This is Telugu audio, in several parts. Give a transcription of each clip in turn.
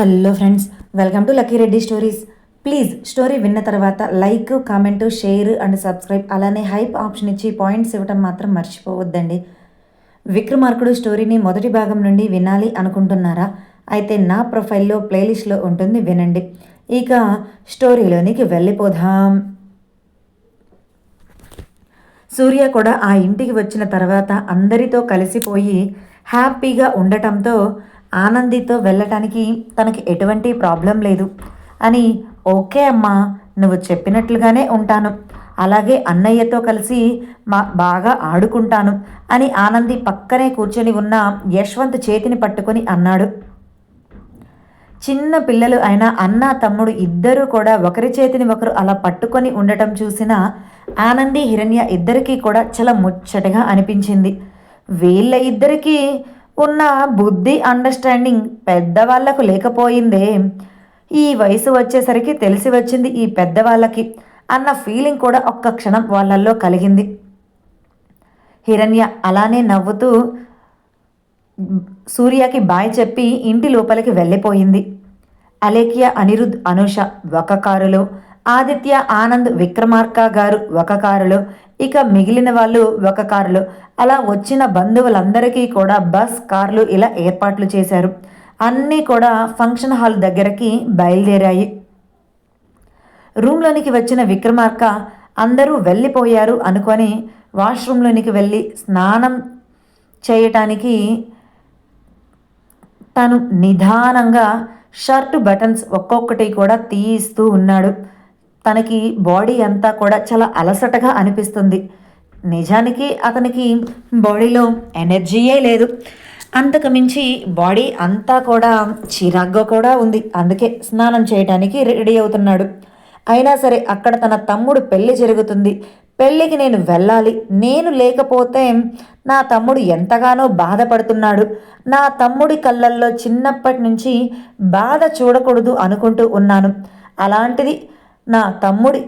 Hello friends welcome to Lucky Reddy stories please story విన్న తర్వాత like comment share and subscribe అలానే హైప్ ఆప్షన్ ఇచ్చి పాయింట్స్ ఇవ్వటం మాత్రం మర్చిపోవద్దండి. విక్రమార్కుడు స్టోరీని మొదటి భాగం నుండి వినాలి అనుకుంటున్నారా? అయితే నా ప్రొఫైల్లో ప్లేలిస్ట్లో ఉంటుంది వినండి. ఇక స్టోరీలోనికి వెళ్ళిపోదాం. సూర్య కూడా ఆ ఇంటికి వచ్చిన తర్వాత అందరితో కలిసిపోయి హ్యాపీగా ఉండటంతో ఆనందితో వెళ్ళటానికి తనకి ఎటువంటి ప్రాబ్లం లేదు. అని ఓకే అమ్మా నువ్వు చెప్పినట్లుగానే ఉంటాను. అలాగే అన్నయ్యతో కలిసి మా బాగా ఆడుకుంటాను అని ఆనంది పక్కనే కూర్చొని ఉన్న యశ్వంత్ చేతిని పట్టుకొని అన్నాడు. చిన్న పిల్లలు అయిన అన్న తమ్ముడు ఇద్దరూ కూడా ఒకరి చేతిని ఒకరు అలా పట్టుకొని ఉండటం చూసిన ఆనంది హిరణ్య ఇద్దరికీ కూడా చాలా ముచ్చటగా అనిపించింది. వీళ్ళ ఇద్దరికీ ఉన్న బుద్ధి అండర్స్టాండింగ్ పెద్దవాళ్ళకు లేకపోయిందే. ఈ వయసు వచ్చేసరికి తెలిసి వచ్చింది ఈ పెద్దవాళ్ళకి అన్న ఫీలింగ్ కూడా ఒక్క క్షణం వాళ్ళల్లో కలిగింది. హిరణ్య అలానే నవ్వుతూ సూర్యకి బాయ్ చెప్పి ఇంటి లోపలికి వెళ్ళిపోయింది. అలేఖ్య అనిరుద్ అనుష ఒక కారులో ఆదిత్య ఆనంద్ విక్రమార్క గారు ఒక కారులో ఇక మిగిలిన వాళ్ళు ఒక కారులో. అలా వచ్చిన బంధువులందరికీ కూడా బస్ కార్లు ఇలా ఏర్పాట్లు చేశారు. అన్నీ కూడా ఫంక్షన్ హాల్ దగ్గరకి బయలుదేరాయి. రూమ్లోనికి వచ్చిన విక్రమార్క అందరూ వెళ్ళిపోయారు అనుకొని వాష్రూమ్లోనికి వెళ్ళి స్నానం చేయటానికి తను నిదానంగా షర్ట్ బటన్స్ ఒక్కొక్కటి కూడా తీయిస్తూ ఉన్నాడు. తనకి బాడీ అంతా కూడా చాలా అలసటగా అనిపిస్తుంది. నిజానికి అతనికి బాడీలో ఎనర్జీయే లేదు. అంతకు మించి బాడీ అంతా కూడా చిరాగ్గా కూడా ఉంది. అందుకే స్నానం చేయడానికి రెడీ అవుతున్నాడు. అయినా సరే అక్కడ తన తమ్ముడు పెళ్ళి జరుగుతుంది. పెళ్ళికి నేను వెళ్ళాలి. నేను లేకపోతే నా తమ్ముడు ఎంతగానో బాధపడుతున్నాడు. నా తమ్ముడి కళ్ళల్లో చిన్నప్పటి నుంచి బాధ చూడకూడదు అనుకుంటూ ఉన్నాను. అలాంటిది నా తమ్ముడి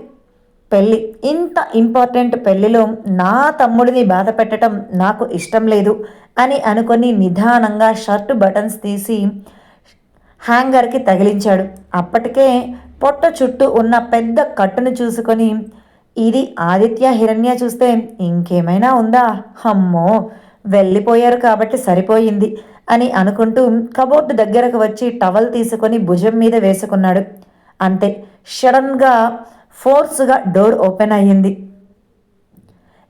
పెళ్ళి. ఇంత ఇంపార్టెంట్ పెళ్ళిలో నా తమ్ముడిని బాధ పెట్టడం నాకు ఇష్టం లేదు అని అనుకొని నిదానంగా షర్ట్ బటన్స్ తీసి హ్యాంగర్కి తగిలించాడు. అప్పటికే పొట్ట చుట్టూ ఉన్న పెద్ద కట్టును చూసుకొని ఇది ఆదిత్య హిరణ్య చూస్తే ఇంకేమైనా ఉందా? అమ్మో వెళ్ళిపోయారు కాబట్టి సరిపోయింది అని అనుకుంటూ కబోర్డు దగ్గరకు వచ్చి టవల్ తీసుకొని భుజం మీద వేసుకున్నాడు. అంతే. సడన్గా ఫోర్స్గా డోర్ ఓపెన్ అయ్యింది.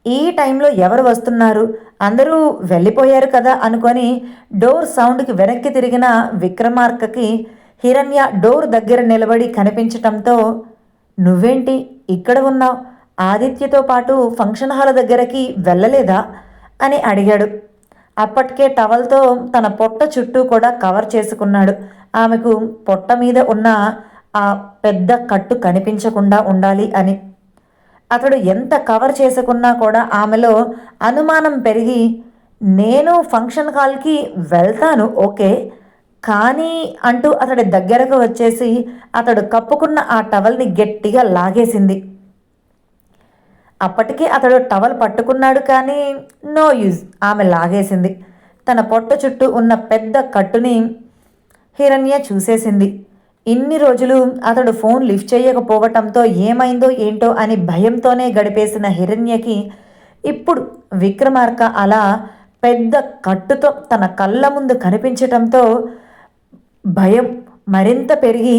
ఈ టైంలో ఎవరు వస్తున్నారు? అందరూ వెళ్ళిపోయారు కదా అనుకొని డోర్ సౌండ్కి వెనక్కి తిరిగిన విక్రమార్కకి హిరణ్య డోర్ దగ్గర నిలబడి కనిపించటంతో నువ్వేంటి? ఇక్కడ ఉన్నావు? ఆదిత్యతో పాటు ఫంక్షన్ హాల్ దగ్గరకి వెళ్ళలేదా? అని అడిగాడు. అప్పటికే టవల్తో తన పొట్ట చుట్టూ కూడా కవర్ చేసుకున్నాడు. ఆమెకు పొట్ట మీద ఉన్న ఆ పెద్ద కట్టు కనిపించకుండా ఉండాలి అని. అతడు ఎంత కవర్ చేసుకున్నా కూడా ఆమెలో అనుమానం పెరిగి నేను ఫంక్షన్ హాల్కి వెళ్తాను ఓకే. కానీ అంటూ అతడి దగ్గరకు వచ్చేసి అతడు కప్పుకున్న ఆ టవల్ని గట్టిగా లాగేసింది. అప్పటికే అతడు టవల్ పట్టుకున్నాడు కానీ నో యూజ్ ఆమె లాగేసింది. తన పొట్ట చుట్టూ ఉన్న పెద్ద కట్టుని హిరణ్య చూసేసింది. ఇన్ని రోజులు అతడు ఫోన్ లిఫ్ట్ చేయకపోవటంతో ఏమైందో ఏంటో అని భయంతోనే గడిపేసిన హిరణ్యకి ఇప్పుడు విక్రమార్క అలా పెద్ద కట్టుతో తన కళ్ళ ముందు కనిపించటంతో భయం మరింత పెరిగి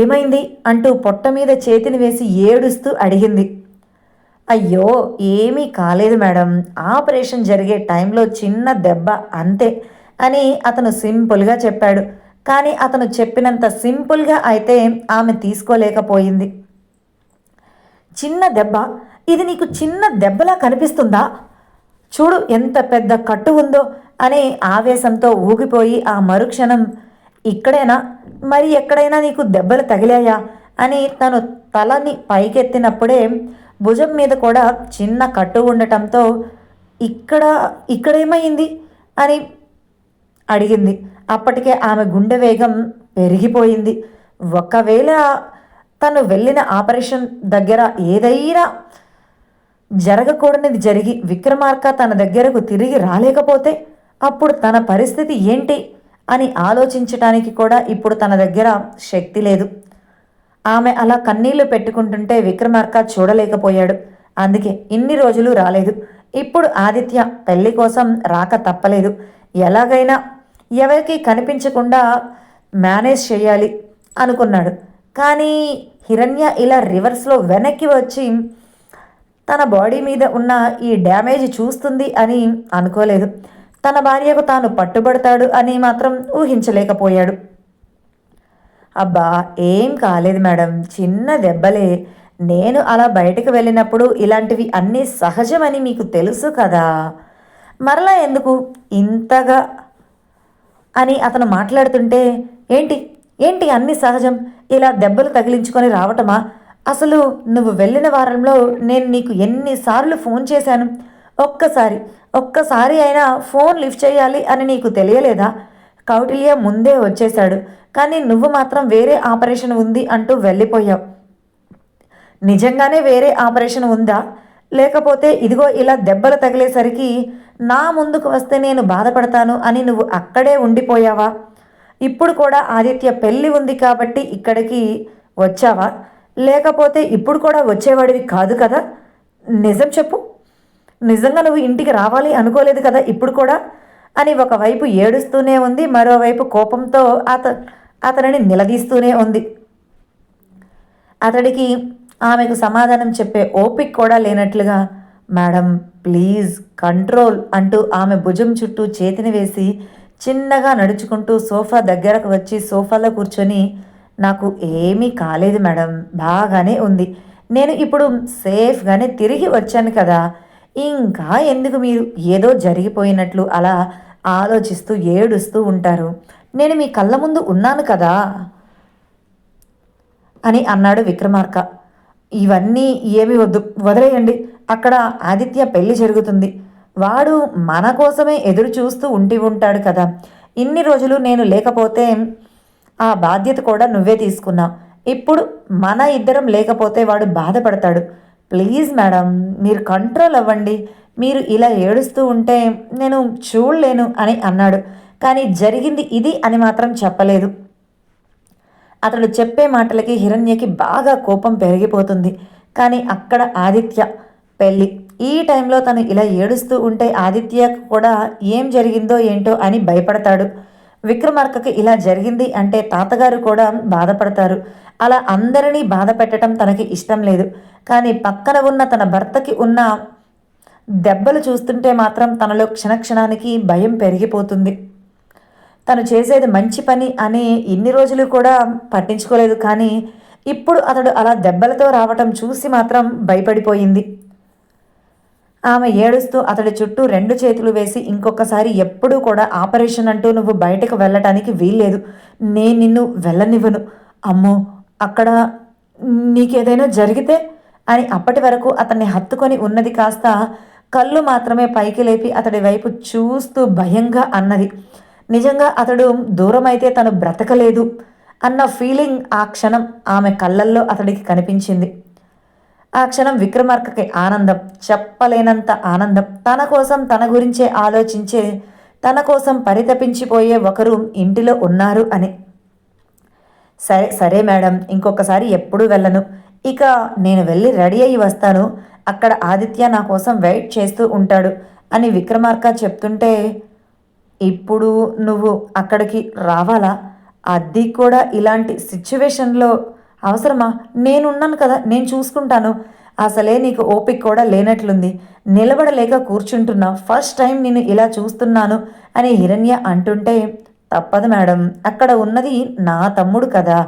ఏమైంది అంటూ పొట్ట మీద చేతిని వేసి ఏడుస్తూ అడిగింది. అయ్యో ఏమీ కాలేదు మేడం. ఆపరేషన్ జరిగే టైంలో చిన్న దెబ్బ అంతే అని అతను సింపుల్గా చెప్పాడు. కానీ అతను చెప్పినంత సింపుల్గా అయితే ఆమె తీసుకోలేకపోయింది. చిన్న దెబ్బ ఇది నీకు చిన్న దెబ్బలా కనిపిస్తుందా? చూడు ఎంత పెద్ద కట్టు ఉందో అని ఆవేశంతో ఊగిపోయి ఆ మరుక్షణం ఇక్కడైనా? మరి ఎక్కడైనా నీకు దెబ్బలు తగిలాయా? అని తను తలని పైకెత్తినప్పుడే భుజం మీద కూడా చిన్న కట్టు ఉండటంతో ఇక్కడ ఇక్కడేమైంది? అని అడిగింది. అప్పటికే ఆమె గుండె వేగం పెరిగిపోయింది. ఒకవేళ తను వెళ్ళిన ఆపరేషన్ దగ్గర ఏదైనా జరగకూడనిది జరిగి విక్రమార్క తన దగ్గరకు తిరిగి రాలేకపోతే అప్పుడు తన పరిస్థితి ఏంటి అని ఆలోచించటానికి కూడా ఇప్పుడు తన దగ్గర శక్తి లేదు. ఆమె అలా కన్నీళ్ళు పెట్టుకుంటుంటే విక్రమార్క చూడలేకపోయాడు. అందుకే ఇన్ని రోజులు రాలేదు. ఇప్పుడు ఆదిత్య పెళ్ళి కోసం రాక తప్పలేదు. ఎలాగైనా ఎవరికి కనిపించకుండా మేనేజ్ చేయాలి అనుకున్నాడు. కానీ హిరణ్య ఇలా రివర్స్లో వెనక్కి వచ్చి తన బాడీ మీద ఉన్న ఈ డ్యామేజ్ చూస్తుంది అని అనుకోలేదు. తన భార్యకు తాను పట్టుబడతాడు అని మాత్రం ఊహించలేకపోయాడు. అబ్బా ఏం కాలేదు మేడం. చిన్న దెబ్బలే. నేను అలా బయటకు వెళ్ళినప్పుడు ఇలాంటివి అన్నీ సహజమని మీకు తెలుసు కదా. మరలా ఎందుకు ఇంతగా అని అతను మాట్లాడుతుంటే ఏంటి? ఏంటి అన్ని సహజం? ఇలా దెబ్బలు తగిలించుకొని రావటమా? అసలు నువ్వు వెళ్ళిన వారంలో నేను నీకు ఎన్నిసార్లు ఫోన్ చేశాను? ఒక్కసారి ఒక్కసారి అయినా ఫోన్ లిఫ్ట్ చేయాలి అని నీకు తెలియలేదా? కౌటిల్య ముందే వచ్చేశాడు. కానీ నువ్వు మాత్రం వేరే ఆపరేషన్ ఉంది అంటూ వెళ్ళిపోయావు. నిజంగానే వేరే ఆపరేషన్ ఉందా? లేకపోతే ఇదిగో ఇలా దెబ్బలు తగిలేసరికి నా ముందుకు వస్తే నేను బాధపడతాను అని నువ్వు అక్కడే ఉండిపోయావా? ఇప్పుడు కూడా ఆదిత్య పెళ్ళి ఉంది కాబట్టి ఇక్కడికి వచ్చావా? లేకపోతే ఇప్పుడు కూడా వచ్చేవాడివి కాదు కదా? నిజం చెప్పు. నిజంగా నువ్వు ఇంటికి రావాలి అనుకోలేదు కదా ఇప్పుడు కూడా? అని ఒకవైపు ఏడుస్తూనే ఉంది మరోవైపు కోపంతో అత అతనిని నిలదీస్తూనే ఉంది. అతడికి ఆమెకు సమాధానం చెప్పే ఓపిక కూడా లేనట్లుగా మేడం ప్లీజ్ కంట్రోల్ అంటూ ఆమె భుజం చుట్టూ చేతిని వేసి చిన్నగా నడుచుకుంటూ సోఫా దగ్గరకు వచ్చి సోఫాలో కూర్చొని నాకు ఏమీ కాలేదు మేడం బాగానే ఉంది. నేను ఇప్పుడు సేఫ్గానే తిరిగి వచ్చాను కదా. ఇంకా ఎందుకు మీరు ఏదో జరిగిపోయినట్లు అలా ఆలోచిస్తూ ఏడుస్తూ ఉంటారు? నేను మీ కళ్ళ ముందు ఉన్నాను కదా అని అన్నాడు విక్రమార్క. ఇవన్నీ ఏమి వద్దు వదిలేయండి. అక్కడ ఆదిత్య పెళ్ళి జరుగుతుంది. వాడు మన కోసమే ఎదురు చూస్తూ ఉండి ఉంటాడు కదా. ఇన్ని రోజులు నేను లేకపోతే ఆ బాధ్యత కూడా నువ్వే తీసుకున్నావు ఇప్పుడు మన ఇద్దరం లేకపోతే వాడు బాధపడతాడు. ప్లీజ్ మేడం మీరు కంట్రోల్ అవ్వండి. మీరు ఇలా ఏడుస్తూ ఉంటే నేను చూడలేను అని అన్నాడు. కానీ జరిగింది ఇది అని మాత్రం చెప్పలేదు. అతడు చెప్పే మాటలకి హిరణ్యకి బాగా కోపం పెరిగిపోతుంది. కానీ అక్కడ ఆదిత్య పెళ్ళి. ఈ టైంలో తను ఇలా ఏడుస్తూ ఉంటే ఆదిత్యకు కూడా ఏం జరిగిందో ఏంటో అని భయపడతాడు. విక్రమార్కకి ఇలా జరిగింది అంటే తాతగారు కూడా బాధపడతారు. అలా అందరినీ బాధ పెట్టడం తనకి ఇష్టం లేదు. కానీ పక్కన ఉన్న తన భర్తకి ఉన్న దెబ్బలు చూస్తుంటే మాత్రం తనలో క్షణక్షణానికి భయం పెరిగిపోతుంది. తను చేసేది మంచి పని అని ఇన్ని రోజులు కూడా పట్టించుకోలేదు కానీ ఇప్పుడు అతడు అలా దెబ్బలతో రావటం చూసి మాత్రం భయపడిపోయింది. ఆమె ఏడుస్తూ అతడి చుట్టూ రెండు చేతులు వేసి ఇంకొకసారి ఎప్పుడూ కూడా ఆపరేషన్ అంటూ నువ్వు బయటకు వెళ్ళటానికి వీల్లేదు. నేను నిన్ను వెళ్ళనివ్వను. అమ్మో అక్కడ నీకేదైనా జరిగితే? అని అప్పటి వరకు అతన్ని హత్తుకొని ఉన్నది కాస్త కళ్ళు మాత్రమే పైకి లేపి అతడి వైపు చూస్తూ భయంగా అన్నది. నిజంగా అతడు దూరమైతే తను బ్రతకలేదు అన్న ఫీలింగ్ ఆ క్షణం ఆమె కళ్ళల్లో అతడికి కనిపించింది. ఆ క్షణం విక్రమార్కకి ఆనందం చెప్పలేనంత ఆనందం. తన కోసం తన గురించే ఆలోచించే తన కోసం పరితపించిపోయే ఒకరు ఇంటిలో ఉన్నారు అని. సరే సరే మేడం ఇంకొకసారి ఎప్పుడూ వెళ్ళను. ఇక నేను వెళ్ళి రెడీ అయ్యి వస్తాను. అక్కడ ఆదిత్య నా కోసం వెయిట్ చేస్తూ ఉంటాడు అని విక్రమార్క చెప్తుంటే ఇప్పుడు నువ్వు అక్కడికి రావాలా? అది కూడా ఇలాంటి సిచ్యువేషన్లో అవసరమా? నేనున్నాను కదా నేను చూసుకుంటాను. అసలే నీకు ఓపిక కూడా లేనట్లుంది. నిలబడలేక కూర్చుంటున్నా ఫస్ట్ టైం నేను ఇలా చూస్తున్నాను అని హిరణ్య అంటుంటే తప్పదు మేడం. అక్కడ ఉన్నది నా తమ్ముడు కదా.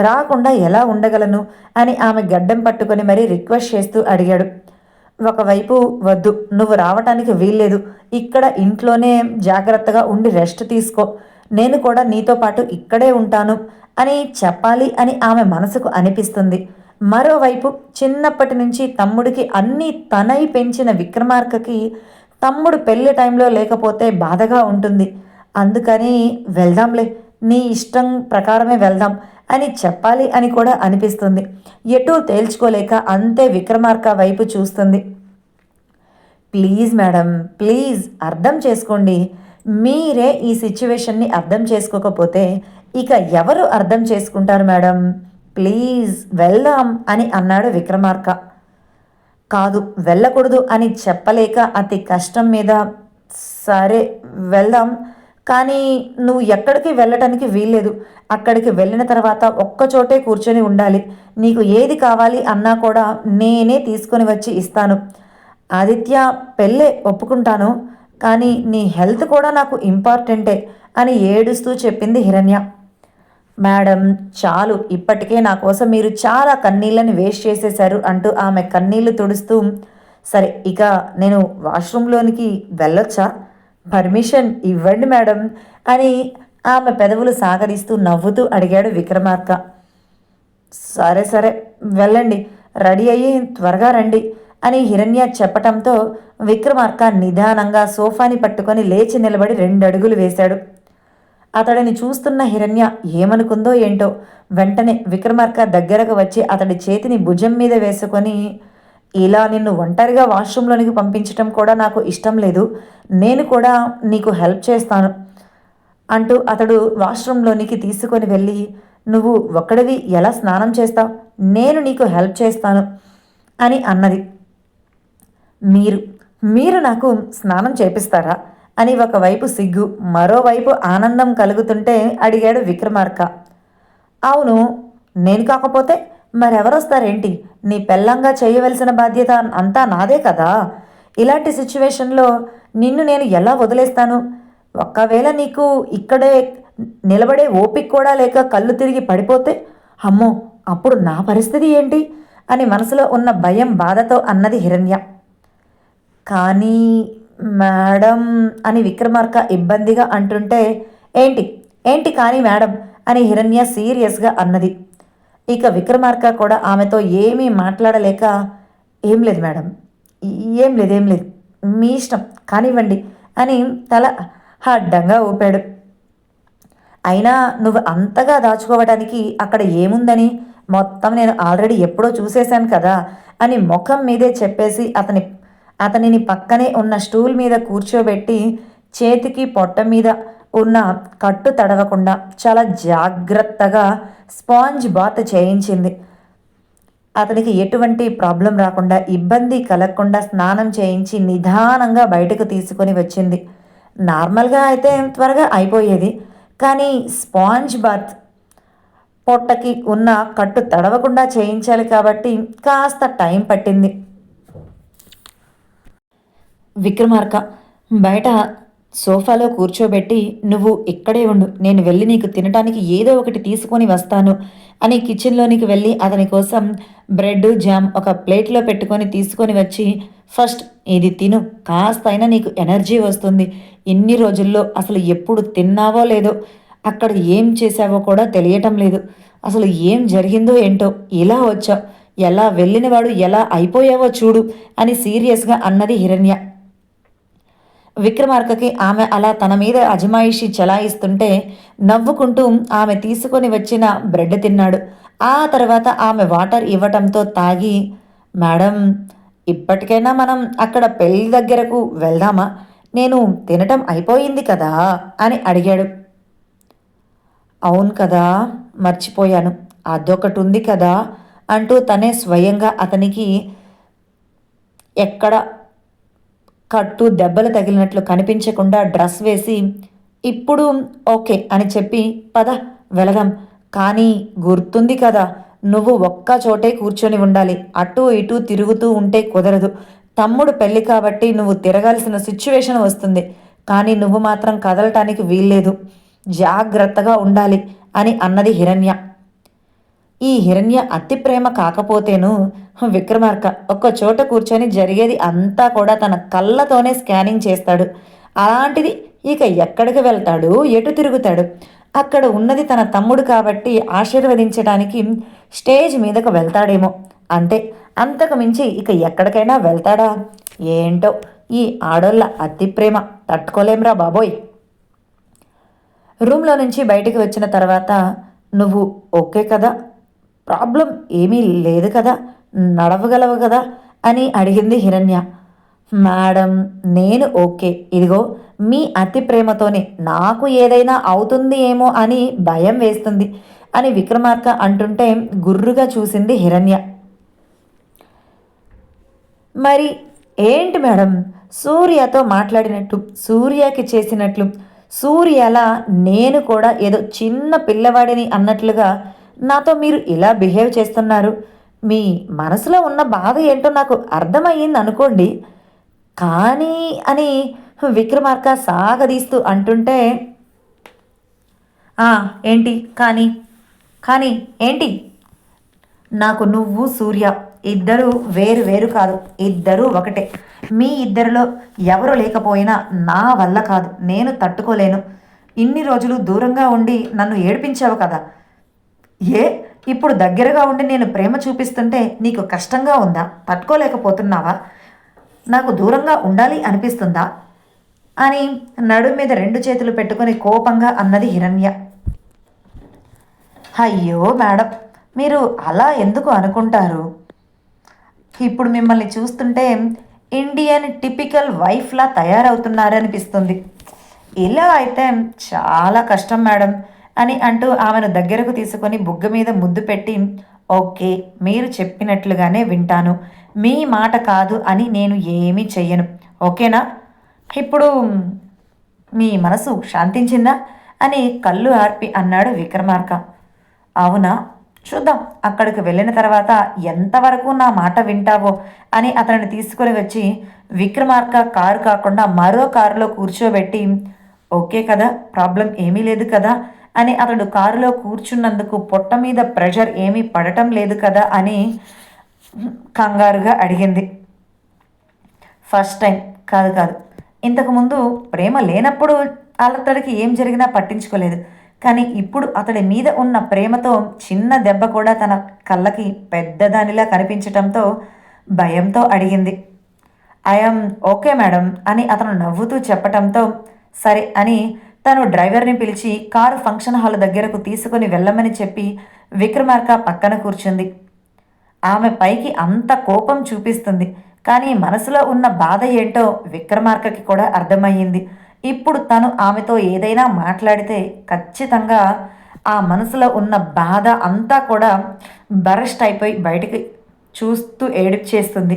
రాకుండా ఎలా ఉండగలను? అని ఆమె గడ్డం పట్టుకొని మరీ రిక్వెస్ట్ చేస్తూ అడిగాడు. ఒకవైపు వద్దు నువ్వు రావటానికి వీల్లేదు. ఇక్కడ ఇంట్లోనే జాగ్రత్తగా ఉండి రెస్ట్ తీసుకో. నేను కూడా నీతో పాటు ఇక్కడే ఉంటాను. అని చెప్పాలి అని ఆమె మనసుకు అనిపిస్తుంది. మరోవైపు చిన్నప్పటి నుంచి తమ్ముడికి అన్నీ తనై పెంచిన విక్రమార్కకి తమ్ముడు పెళ్ళి టైంలో లేకపోతే బాధగా ఉంటుంది. అందుకని వెళ్దాంలే నీ ఇష్టం ప్రకారమే వెళ్దాం అని చెప్పాలి అని కూడా అనిపిస్తుంది. ఎటూ తేల్చుకోలేక అంతే విక్రమార్క వైపు చూస్తుంది. ప్లీజ్ మేడం ప్లీజ్ అర్థం చేసుకోండి. మీరే ఈ సిచ్యువేషన్ని అర్థం చేసుకోకపోతే ఇక ఎవరు అర్థం చేసుకుంటారు మేడం? ప్లీజ్ వెళ్దాం అని అన్నాడు విక్రమార్క. కాదు వెళ్ళకూడదు అని చెప్పలేక అతి కష్టం మీద సరే వెళ్దాం. కానీ నువ్వు ఎక్కడికి వెళ్ళటానికి వీల్లేదు. అక్కడికి వెళ్ళిన తర్వాత ఒక్కచోటే కూర్చొని ఉండాలి. నీకు ఏది కావాలి అన్నా కూడా నేనే తీసుకొని వచ్చి ఇస్తాను. ఆదిత్య పెళ్ళే ఒప్పుకుంటాను. కానీ నీ హెల్త్ కూడా నాకు ఇంపార్టెంటే అని ఏడుస్తూ చెప్పింది హిరణ్య. మేడం చాలు. ఇప్పటికే నా కోసం మీరు చాలా కన్నీళ్ళని వేస్ట్ చేసేశారు అంటూ ఆమె కన్నీళ్ళు తుడుస్తూ సరే ఇక నేను వాష్రూమ్లోనికి వెళ్ళొచ్చా? పర్మిషన్ ఇవ్వండి మేడం అని ఆమె పెదవులు సాగరిస్తూ నవ్వుతూ అడిగాడు విక్రమార్క. సరే సరే వెళ్ళండి. రెడీ అయ్యి త్వరగా రండి అని హిరణ్య చెప్పటంతో విక్రమార్క నిదానంగా సోఫాని పట్టుకొని లేచి నిలబడి రెండు అడుగులు వేశాడు. అతడిని చూస్తున్న హిరణ్య ఏమనుకుందో ఏంటో వెంటనే విక్రమార్క దగ్గరకు వచ్చి అతడి చేతిని భుజం మీద వేసుకొని ఇలా నిన్ను ఒంటరిగా వాష్రూమ్లోనికి పంపించటం కూడా నాకు ఇష్టం లేదు. నేను కూడా నీకు హెల్ప్ చేస్తాను అంటూ అతడు వాష్రూమ్లోనికి తీసుకొని వెళ్ళి నువ్వు ఒక్కడివి ఎలా స్నానం చేస్తావు? నేను నీకు హెల్ప్ చేస్తాను అని అన్నది. మీరు మీరు నాకు స్నానం చేపిస్తారా? అని ఒకవైపు సిగ్గు మరోవైపు ఆనందం కలుగుతుంటే అడిగాడు విక్రమార్క. అవును నేను కాకపోతే మరెవరొస్తారేంటి? నీ పెళ్ళంగా చేయవలసిన బాధ్యత అంతా నాదే కదా? ఇలాంటి సిచ్యువేషన్లో నిన్ను నేను ఎలా వదిలేస్తాను? ఒక్కవేళ నీకు ఇక్కడే నిలబడే ఓపిక కూడా లేక కళ్ళు తిరిగి పడిపోతే అమ్మో అప్పుడు నా పరిస్థితి ఏంటి? అని మనసులో ఉన్న భయం బాధతో అన్నది హిరణ్య. కానీ మేడం అని విక్రమార్క ఇబ్బందిగా అంటుంటే ఏంటి? ఏంటి కానీ మేడం? అని హిరణ్య సీరియస్గా అన్నది. ఇక విక్రమార్క కూడా ఆమెతో ఏమీ మాట్లాడలేక ఏం లేదు మేడం. ఏం లేదు ఏం లేదు. మీ ఇష్టం. కానివ్వండి అని తల అడ్డంగా ఊపాడు. అయినా నువ్వు అంతగా దాచుకోవడానికి అక్కడ ఏముందని మొత్తం నేను ఆల్రెడీ ఎప్పుడో చూసేశాను కదా అని ముఖం మీదే చెప్పేసి అతని అతనిని పక్కనే ఉన్న స్టూల్ మీద కూర్చోబెట్టి చేతికి పొట్ట మీద ఉన్న కట్టు తడవకుండా చాలా జాగ్రత్తగా స్పాంజ్ బాత్ చేయించింది. అతనికి ఎటువంటి ప్రాబ్లం రాకుండా ఇబ్బంది కలగకుండా స్నానం చేయించి నిదానంగా బయటకు తీసుకొని వచ్చింది. నార్మల్గా అయితే త్వరగా అయిపోయేది కానీ స్పాంజ్ బాత్ పొట్టకి ఉన్న కట్టు తడవకుండా చేయించాలి కాబట్టి కాస్త టైం పట్టింది. విక్రమార్క బయట సోఫాలో కూర్చోబెట్టి నువ్వు ఇక్కడే ఉండు నేను వెళ్ళి నీకు తినడానికి ఏదో ఒకటి తీసుకొని వస్తాను అని కిచెన్లోనికి వెళ్ళి అతని కోసం బ్రెడ్ జామ్ ఒక ప్లేట్లో పెట్టుకొని తీసుకొని వచ్చి ఫస్ట్ ఇది తిను కాస్తైనా నీకు ఎనర్జీ వస్తుంది. ఇన్ని రోజుల్లో అసలు ఎప్పుడు తిన్నావో లేదో అక్కడ ఏం చేశావో కూడా తెలియటం లేదు. అసలు ఏం జరిగిందో ఏంటో ఇలా వచ్చావు. ఎలా వెళ్ళినవాడు ఎలా అయిపోయావో చూడు అని సీరియస్గా అన్నది హిరణ్య. విక్రమార్కకి ఆమె అలా తన మీద అజమాయిషి చలాయిస్తుంటే నవ్వుకుంటూ ఆమె తీసుకొని వచ్చిన బ్రెడ్ తిన్నాడు. ఆ తర్వాత ఆమె వాటర్ ఇవ్వటంతో తాగి మేడం ఇప్పటికైనా మనం అక్కడ పెళ్ళి దగ్గరకు వెళ్దామా? నేను తినటం అయిపోయింది కదా? అని అడిగాడు. అవును కదా మర్చిపోయాను. అదొకటి ఉంది కదా అంటూ తనే స్వయంగా అతనికి ఎక్కడ కట్టు దెబ్బలు తగిలినట్లు కనిపించకుండా డ్రెస్ వేసి ఇప్పుడు ఓకే అని చెప్పి పద వెలదాం కానీ గుర్తుంది కదా నువ్వు ఒక్క చోటే కూర్చొని ఉండాలి. అటు ఇటు తిరుగుతూ ఉంటే కుదరదు. తమ్ముడు పెళ్ళి కాబట్టి నువ్వు తిరగాల్సిన సిచ్యువేషన్ వస్తుంది. కానీ నువ్వు మాత్రం కదలటానికి వీల్లేదు. జాగ్రత్తగా ఉండాలి అని అన్నది హిరణ్య. ఈ హిరణ్య అతి ప్రేమ కాకపోతేను విక్రమార్క ఒక్క చోట కూర్చొని జరిగేది అంతా కూడా తన కళ్ళతోనే స్కానింగ్ చేస్తాడు. అలాంటిది ఇక ఎక్కడికి వెళ్తాడు? ఎటు తిరుగుతాడు? అక్కడ ఉన్నది తన తమ్ముడు కాబట్టి ఆశీర్వదించడానికి స్టేజ్ మీదకు వెళ్తాడేమో. అంతే. అంతకు మించి ఇక ఎక్కడికైనా వెళ్తాడా? ఏంటో ఈ ఆడోళ్ళ అతి ప్రేమ. తట్టుకోలేంరా బాబోయ్. రూమ్లో నుంచి బయటికి వచ్చిన తర్వాత నువ్వు ఓకే కదా? ప్రాబ్లం ఏమీ లేదు కదా? నడవగలవు కదా? అని అడిగింది హిరణ్య. మేడం నేను ఓకే. ఇదిగో మీ అతి ప్రేమతోనే నాకు ఏదైనా అవుతుంది ఏమో అని భయం వేస్తుంది అని విక్రమార్క అంటుంటే గుర్రుగా చూసింది హిరణ్య. మరి ఏంటి మేడం? సూర్యతో మాట్లాడినట్టు సూర్యకి చేసినట్లు సూర్యలా నేను కూడా ఏదో చిన్న పిల్లవాడిని అన్నట్లుగా నాతో మీరు ఇలా బిహేవ్ చేస్తున్నారు. మీ మనసులో ఉన్న బాధ ఏంటో నాకు అర్థమయ్యింది అనుకోండి. కానీ అని విక్రమార్క సాగదీస్తూ అంటుంటే "ఆ, ఏంటి? కానీ కానీ ఏంటి? నాకు నువ్వు సూర్య ఇద్దరు వేరు వేరు కాదు. ఇద్దరు ఒకటే. మీ ఇద్దరిలో ఎవరు లేకపోయినా నా వల్ల కాదు. నేను తట్టుకోలేను. ఇన్ని రోజులు దూరంగా ఉండి నన్ను ఏడిపించావు కదా. ఏ? ఇప్పుడు దగ్గరగా ఉండి నేను ప్రేమ చూపిస్తుంటే నీకు కష్టంగా ఉందా? తట్టుకోలేకపోతున్నావా నాకు దూరంగా ఉండాలి అనిపిస్తుందా? అని నడు మీద రెండు చేతులు పెట్టుకుని కోపంగా అన్నది హిరణ్య. అయ్యో మేడం మీరు అలా ఎందుకు అనుకుంటారు? ఇప్పుడు మిమ్మల్ని చూస్తుంటే ఇండియన్ టిపికల్ వైఫ్లా తయారవుతున్నారనిపిస్తుంది. ఇలా అయితే చాలా కష్టం మేడం. అని అంటూ ఆమెను దగ్గరకు తీసుకొని బుగ్గ మీద ముద్దు పెట్టి ఓకే మీరు చెప్పినట్లుగానే వింటాను. మీ మాట కాదు అని నేను ఏమీ చెయ్యను. ఓకేనా? ఇప్పుడు మీ మనసు శాంతించిందా? అని కళ్ళు ఆర్పి అన్నాడు విక్రమార్క. అవునా? చూద్దాం. అక్కడికి వెళ్ళిన తర్వాత ఎంతవరకు నా మాట వింటావో అని అతనిని తీసుకొని వచ్చి విక్రమార్క కారు కాకుండా మరో కారులో కూర్చోబెట్టి ఓకే కదా ప్రాబ్లం ఏమీ లేదు కదా అని అతడు కారులో కూర్చున్నందుకు పొట్ట మీద ప్రెషర్ ఏమీ పడటం లేదు కదా అని కంగారుగా అడిగింది. First time. కాదు కాదు. ఇంతకుముందు ప్రేమ లేనప్పుడు అతడికి ఏం జరిగినా పట్టించుకోలేదు. కానీ ఇప్పుడు అతడి మీద ఉన్న ప్రేమతో చిన్న దెబ్బ కూడా తన కళ్ళకి పెద్దదానిలా కనిపించటంతో భయంతో అడిగింది. ఐఎమ్ ఓకే మేడం అని అతను నవ్వుతూ చెప్పటంతో సరే అని తను డ్రైవర్ని పిలిచి కారు ఫంక్షన్ హాల్ దగ్గరకు తీసుకొని వెళ్ళమని చెప్పి విక్రమార్క పక్కన కూర్చుంది. ఆమె పైకి అంత కోపం చూపిస్తుంది. కానీ మనసులో ఉన్న బాధ ఏంటో విక్రమార్కకి కూడా అర్థమయ్యింది. ఇప్పుడు తను ఆమెతో ఏదైనా మాట్లాడితే ఖచ్చితంగా ఆ మనసులో ఉన్న బాధ అంతా కూడా బరస్ట్ అయిపోయి బయటికి చూస్తూ ఏడిచేస్తుంది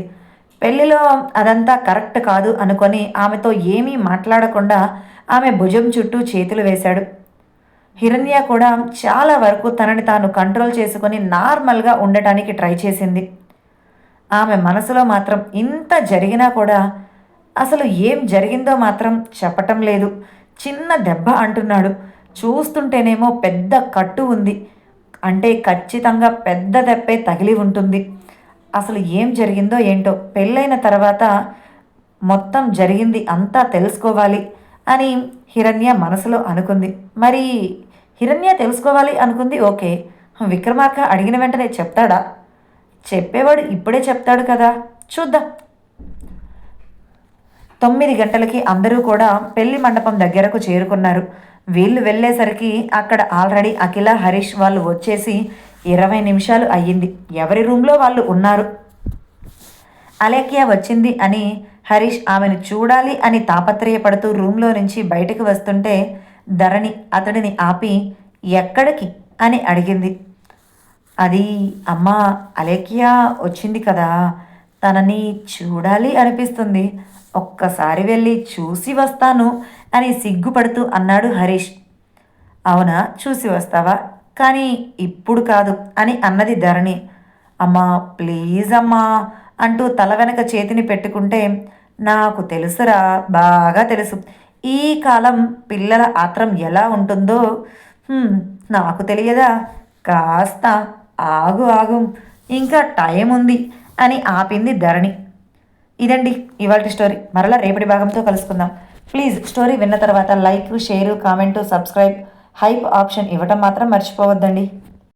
పెళ్ళిలో అదంతా కరెక్ట్ కాదు అనుకొని ఆమెతో ఏమీ మాట్లాడకుండా ఆమె భుజం చుట్టూ చేతులు వేశాడు. హిరణ్య కూడా చాలా వరకు తనని తాను కంట్రోల్ చేసుకొని నార్మల్గా ఉండటానికి ట్రై చేసింది. ఆమె మనసులో మాత్రం ఇంత జరిగినా కూడా అసలు ఏం జరిగిందో మాత్రం చెప్పటం లేదు. చిన్న దెబ్బ అంటున్నాడు. చూస్తుంటేనేమో పెద్ద కట్టు ఉంది. అంటే ఖచ్చితంగా పెద్ద దెబ్బే తగిలి ఉంటుంది. అసలు ఏం జరిగిందో ఏంటో పెళ్ళైన తర్వాత మొత్తం జరిగింది అంతా తెలుసుకోవాలి అని హిరణ్య మనసులో అనుకుంది. మరి హిరణ్య తెలుసుకోవాలి అనుకుంది ఓకే. విక్రమార్క అడిగిన వెంటనే చెప్తాడా? చెప్పేవాడు ఇప్పుడే చెప్తాడు కదా. చూద్దాం. తొమ్మిది గంటలకి అందరూ కూడా పెళ్ళి మండపం దగ్గరకు చేరుకున్నారు. వీళ్ళు వెళ్ళేసరికి అక్కడ ఆల్రెడీ అఖిల హరీష్ వాళ్ళు వచ్చేసి ఇరవై నిమిషాలు అయ్యింది. ఎవరి రూమ్లో వాళ్ళు ఉన్నారు? అలేఖ్య వచ్చింది అని హరీష్ ఆమెను చూడాలి అని తాపత్రయపడుతూ రూమ్లో నుంచి బయటకు వస్తుంటే ధరణి అతడిని ఆపి ఎక్కడికి? అని అడిగింది. అది అమ్మ అలేఖ్య వచ్చింది కదా. తనని చూడాలి అనిపిస్తుంది. ఒక్కసారి వెళ్ళి చూసి వస్తాను అని సిగ్గుపడుతూ అన్నాడు హరీష్. అవునా? చూసి వస్తావా? కానీ ఇప్పుడు కాదు అని అన్నది ధరణి. అమ్మా ప్లీజ్ అమ్మా అంటూ తల వెనక చేతిని పెట్టుకుంటే నాకు తెలుసురా బాగా తెలుసు. ఈ కాలం పిల్లల ఆత్రం ఎలా ఉంటుందో? నాకు తెలియదా? కాస్త ఆగు ఆగు. ఇంకా టైం ఉంది అని ఆపింది ధరణి. ఇదండి ఇవాళ స్టోరీ. మరలా రేపటి భాగంతో కలుసుకుందాం. ప్లీజ్ స్టోరీ విన్న తర్వాత like share comment subscribe hype option ఇవ్వటం మాత్రం మర్చిపోవద్దండి.